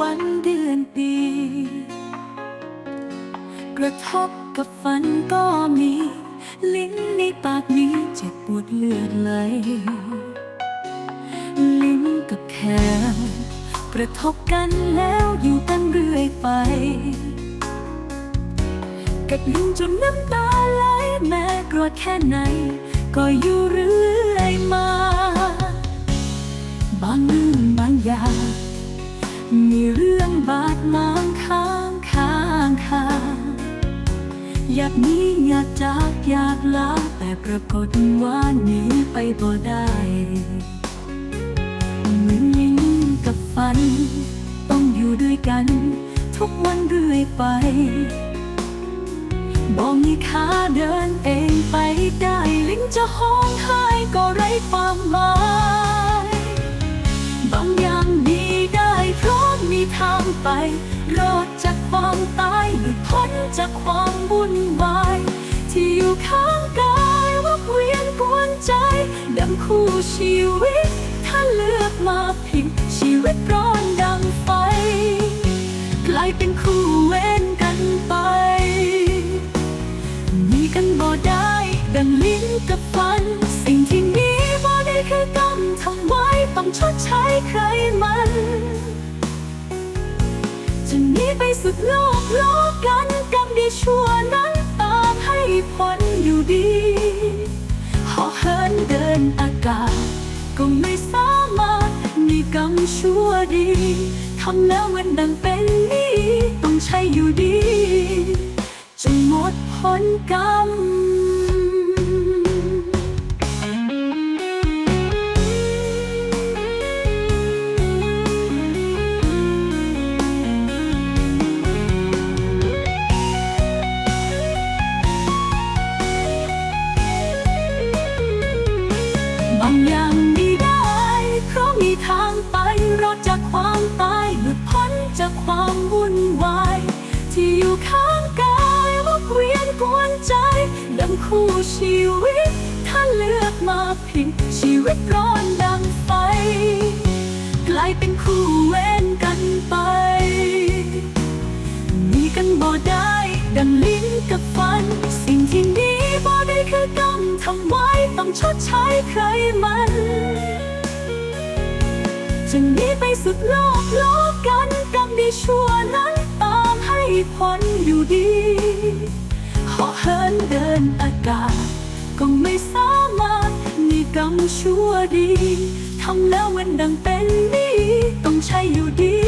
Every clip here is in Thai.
วันเดือนปี กระทบกับฝันก็มี ลิ้นในปากนี้เจ็บปวดเลือดไหล ลิ้นกับแขนกระทบกันแล้วอยู่กันเรื่อยไป กัดลิ้นจนน้ำตาไหลแม้โกรธแค่ไหน ก็อยู่เรื่อยมา บางเรื่องบางอย่างมีเรื่อง บาดหมางค้างคางคางอยากหนี้อยากจากอยากลาแต่ปรากฏว่าหนีไปบ่ได้เหมือนลิ้นกับฟัน ต้องอยู่ด้วยกัน ทุกวันเรื่อยไปบอกมีขาเดินเองไปได้ ลิ้นจะห้องไห้ก็ไร้ความหมาย ทางไป รอดจากความตายหลุดพ้นจากความวุ่นวาย ที่อยู่ข้างกายว่าเวียนกวนใจดังคู่ชีวิต ถ้าเลือกมาผิดชีวิตร้อนดังไฟ กลายเป็นคู่เว้นกันไป มีกันบ่ได้ดังลิ้นกับฟัน สิ่งที่มีบ่ได้คือกรรมทำไว้ต้องชดใช้ใครมัน ไปสุดโลกโลกกันกรรมดีชั่วนั้นตามให้ผลอยู่ดีหอเหินเดินอากาศ ก็ไม่สามารถมีกรรมชั่วดีทำแล้วมันดังเป็นนี้ต้องใช้อยู่ดีจนหมดผลกรรม บางอย่างมีได้ เพราะมีทางไปรอดจากความตายหลุดพ้นจากความวุ่นวาย ที่อยู่ข้างกายว่าเวียนกวนใจดังคู่ชีวิต ถ้าเลือกมาผิดชีวิตร้อนดังไฟ กลายเป็นคู่เว้นกันไป มีกันบ่ได้ดังลิ้นกับฟัน กรรมทำไว้ต้องชดใช้ใครมันจะหนีไปสุดโลกโลกกันกรรมดีชั่วนั้นตามให้ผลอยู่ดีหอเหินเดินอากาศก็ไม่สามารถหนีกรรมชั่วดีทำแล้วมันดังเป็นนี้ต้องใช่อยู่ดี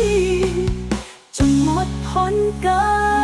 จนหมดพ้นกรร